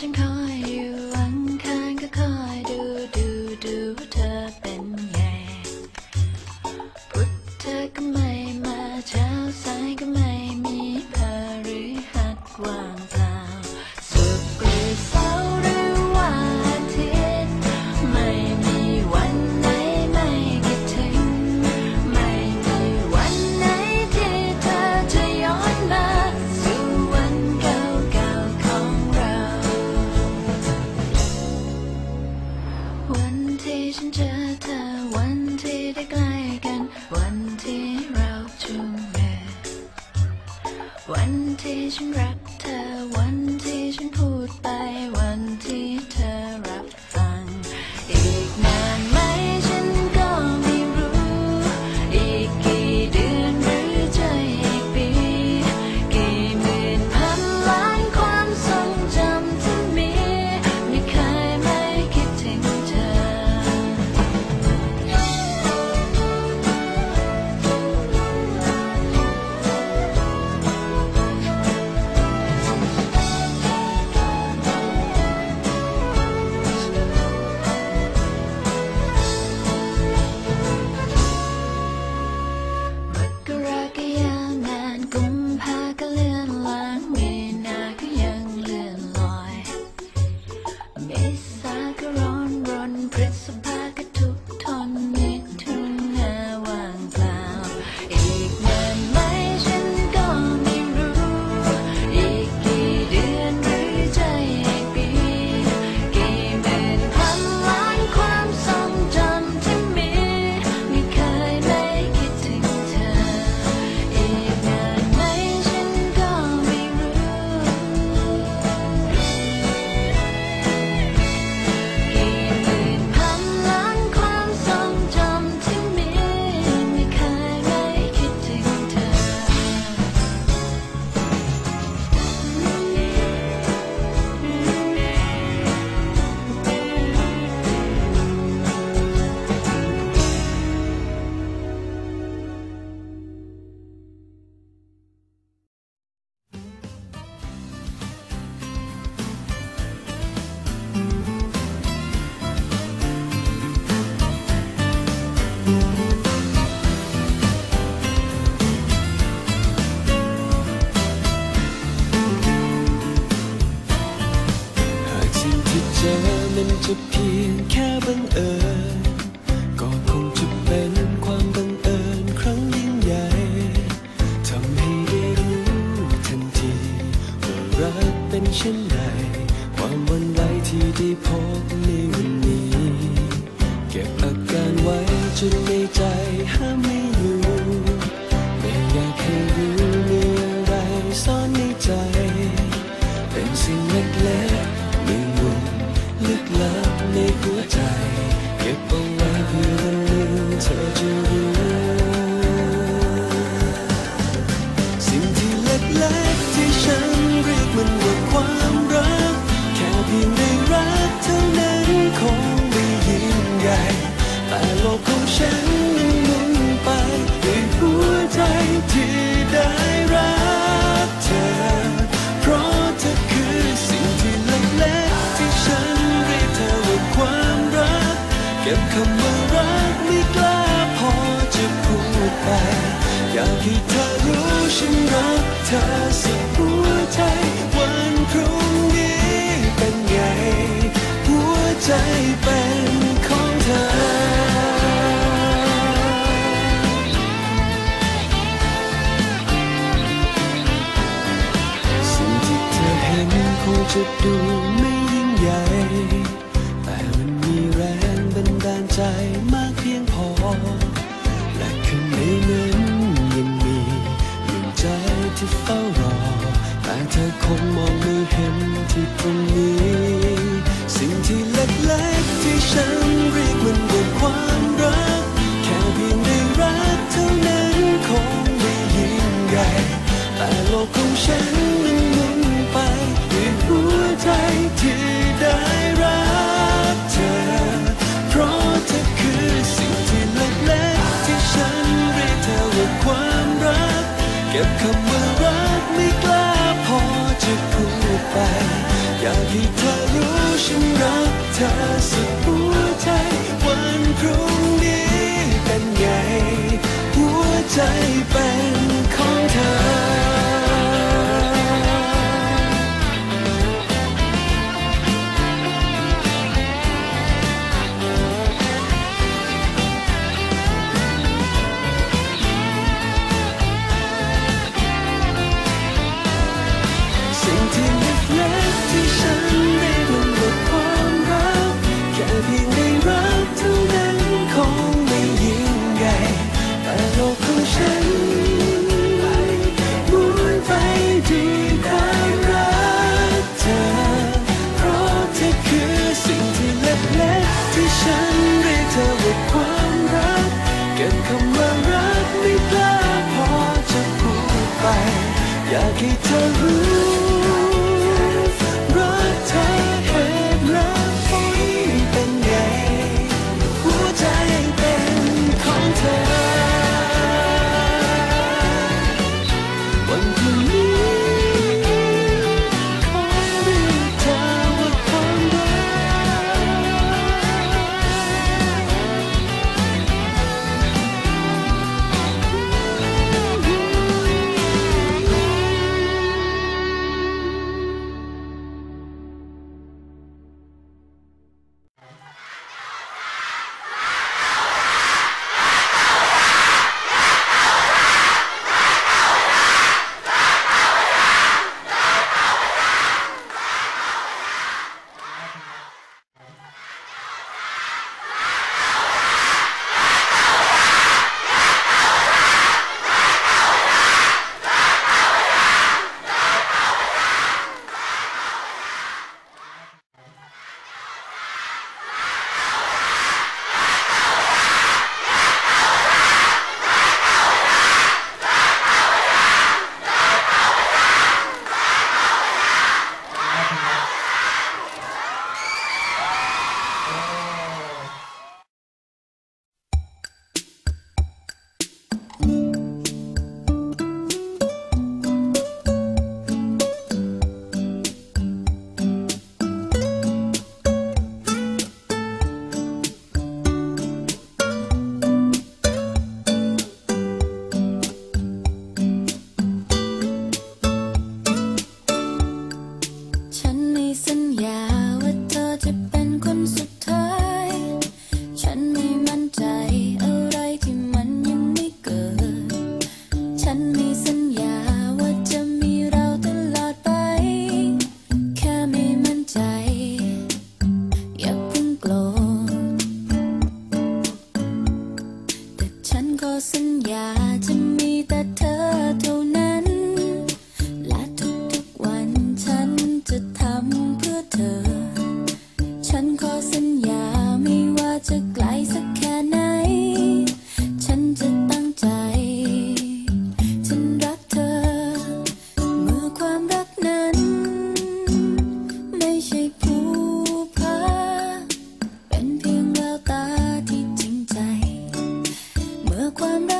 ฉันขออยู่หวังข้างก็คอยดูดูดูเธอ็นเช่นไรความวันไหวที่ได้พบในวันนี้ เก็บอาการไว้จนในใจห้าม จะดูไม่ยิ่งใหญ่ แต่มันมีแรงบันดาลใจมากเพียงพอ และข้างในนั้นยังมีดวงใจที่เฝ้ารอ แต่เธอคงมองไม่เห็นที่ตรงนี้ สิ่งที่เล็กๆที่ฉันเรียกมันว่าความรัก แค่เพียงได้รักเท่านั้นคงไม่ยิ่งใหญ่ แต่โลกของฉัน สุดหัวใจวันพรุ่งนี้เป็นไง หัวใจ cuando